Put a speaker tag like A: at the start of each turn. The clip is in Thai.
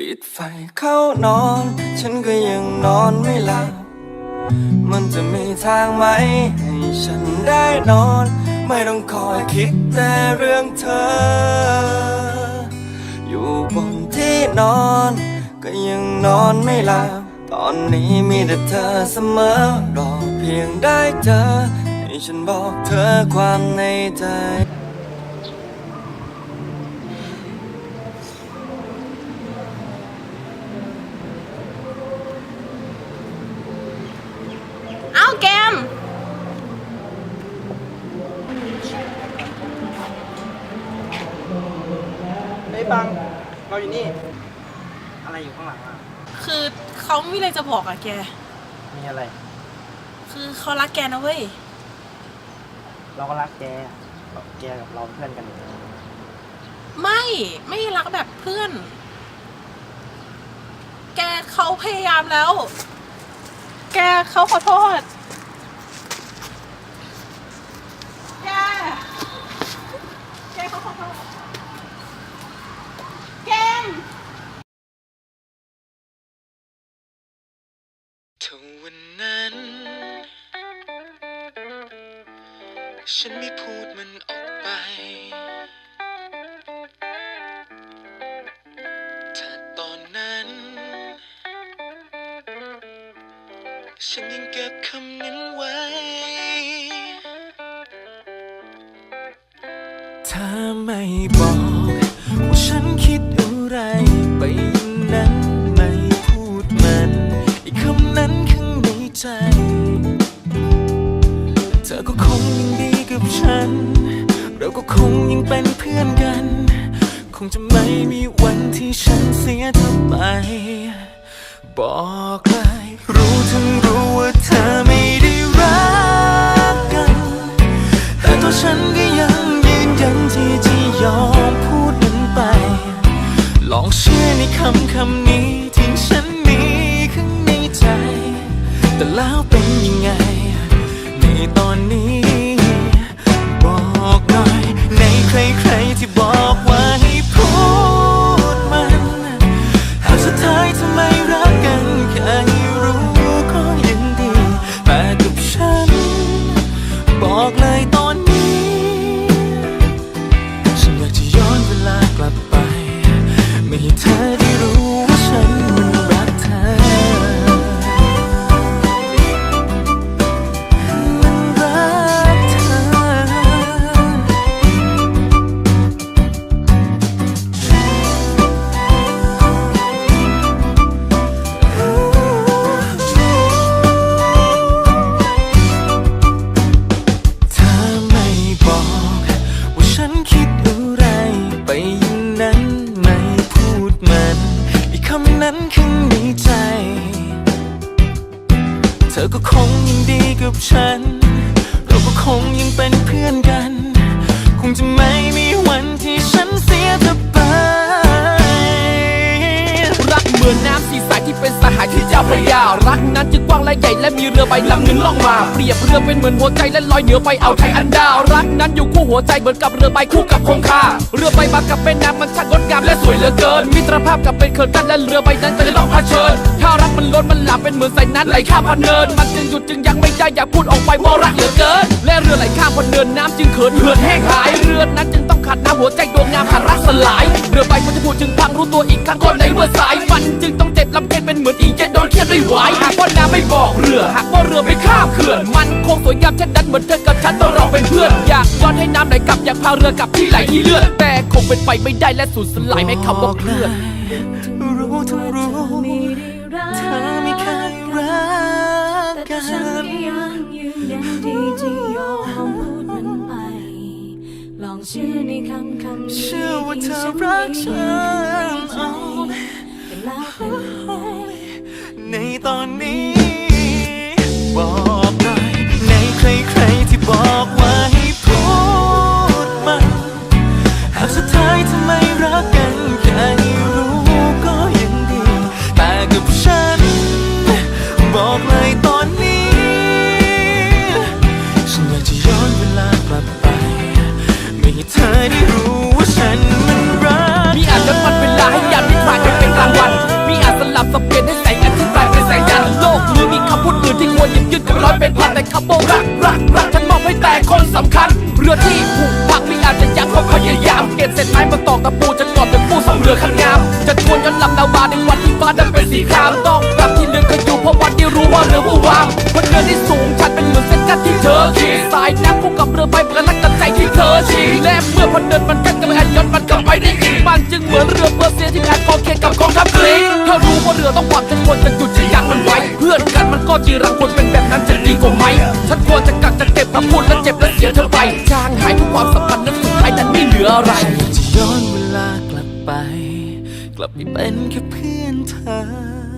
A: ปิดไฟเข้านอน ฉันก็ยังนอนไม่หลับ มันจะมีทางไหม ให้ฉันได้นอน ไม่ต้องคอยคิดแต่เรื่องเธอ อยู่บนที่นอน ก็ยังนอนไม่หลับ ตอนนี้มีแต่เธอเสมอ รอเพียงได้เจอ ให้ฉันบอกเธอความในใจ
B: ฮ้ยปังเราอยู่นี่ อะไรอยู่ข้างหลังอะ
C: คือเขาไม่เลยจะบอกอะแก
B: มีอะไร
C: คือเขารักแกนะเว้ย
B: เราก็รักแกแกกับเราเป็นเพื่อนกัน
C: ไม่ไม่รักแบบเพื่อน แกเขาพยายามแล้ว แกเขาขอโทษ แก แกเขาขอโทษ แกม
A: ถ้าวันนั้น ฉันไม่พูดมันออกไป ถ้าตอนนั้น ฉันยังเก็บคำนั้นไว้ ถ้าไม่บอก ว่าฉันคิดอะไรไปอย่างนั้น นั้นข้างในใจ เธอก็คงยังดีกับฉัน เราก็คงยังเป็นเพื่อนกัน คงจะไม่มีวันที่ฉันเสียเธอไป บอกเลยรู้ทั้งรู้ว่าเธอไม่ได้รักกัน แต่ตัวฉันก็ยังยืนยันที่จะยอมพูดมันไป ลองเชื่อในคำคำ คร จ้าพระยา
D: รักนั้นจึงกว้างและใหญ่และมีเรือใบลำหนึ่งล่องมา เปรียบเรือเป็นเหมือนหัวใจและลอยเหนือไปเอาไทยอันดาว รักนั้นอยู่คู่หัวใจเหมือนกับเรือใบคู่กับคงคา เรือใบมากับเป็นน้ำมันช่างงดงามและสวยเหลือเกิน มิตรภาพกับเป็นเขินกันและเรือใบนั้นเป็นต้องเผชิญ ถ้ารักมันล้นมันหลากเป็นเหมือนสายน้ำไหลข้ามพันเนิน มันจึงหยุดจึงยังไม่ได้อยากพูดออกไปว่ารักเหลือเกิน และเรือไหลข้ามพันเนินน้ำจึงเขินเหือดแห้งหายเรือนั้นจึงต้องขาดน้ำหัวใจดวงงามขาดรักสลาย เรือใบมันจะพูดจึงพังรู้ตัวอีกครั้งก็ในเมื่อสายมันจึงต้อง เจนโดนเครียดด้วยไหวหากว่าน้ำไม่บอกเรือ หากว่าเรือไม่ข้ามเขื่อน มันคงสวยงามเช่นนั้นเหมือนเธอกับฉันต้องเราเป็นเพื่อน อยากย้อนให้น้ำไหลกลับอยากพาเรือกลับที่ไหลที่เลือนแต่คงเป็นไปไม่ได้และสูญสลายไม่คำว่าเพื่อน
A: รู้ทั้งรู้เธอไม่เคยรักกั
E: ฉัน
A: น
E: ก็ยังยืนยันที่จะยอมพูดมันไปลองเชื่อในคำคำนี้
A: เชื่อว่าเธอรักฉัน
E: ใจแต่แล้วเป็น
A: ในตอนนี้ บอกหน่อยในใคร ยืนก็นร้
D: อยเป็นพันแต่คำโบรักรักรักฉันมอบให้แต่คนสำคัญ เรือที่ผูกพักมีอาจจะยักเขาพยายาม เก็บเศษไม้มาตอกตะปูจะกอบจะปูสองเรือขันงาม จะชวนย้อนลำน สียเธอไปจางหายทุกความสัมพันธ์นั้นสุดท้ายนั้นไม่เหลืออะไร
A: จะย้อนเวลากลับไป กลับไปเป็นแค่เพื่อนเธอ